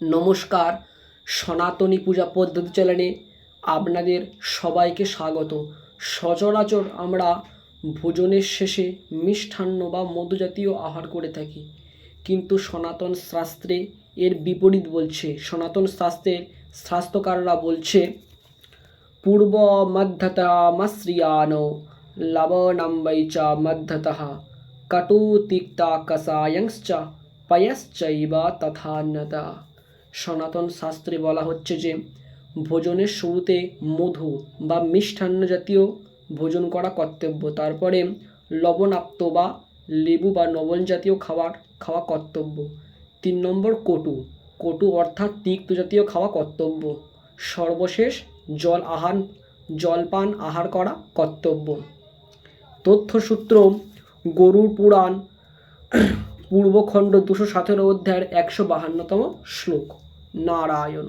নমস্কার। সনাতনী পূজা পদ্ধতি চ্যানেলে আপনাদের সবাইকে স্বাগত। সচরাচর আমরা ভোজনের শেষে মিষ্টান্ন বা মধু জাতীয় আহার করে থাকি। কিন্তু সনাতন শাস্ত্রে এর বিপরীত বলছে। সনাতন শাস্ত্রের স্বাস্থ্যকাররা বলছে, পূর্ব মধ্যতমাশ্রিয়ান লবণম্বৈ চ মধ্যতः কটু তিক্তা কষায়ংশ্চ পয়শ্চৈব তথান্যতা। সনাতন শাস্ত্রে বলা হচ্ছে যে, ভোজনের শুরুতে মধু বা মিষ্টান্ন জাতীয় ভোজন করা কর্তব্য, তারপরে লবণাক্ত বা লেবু বা লবণ জাতীয় খাবার খাওয়া কর্তব্য। তিন নম্বর, কটু। কটু অর্থাৎ তিক্ত জাতীয় খাওয়া কর্তব্য। সর্বশেষ, জল আহার, জলপান আহার করা কর্তব্য। তথ্যসূত্র, গরুর পুরাণ, পূর্বখণ্ড দুশো সতেরো অধ্যায়ের একশো বাহান্নতম শ্লোক। নারায়ণ।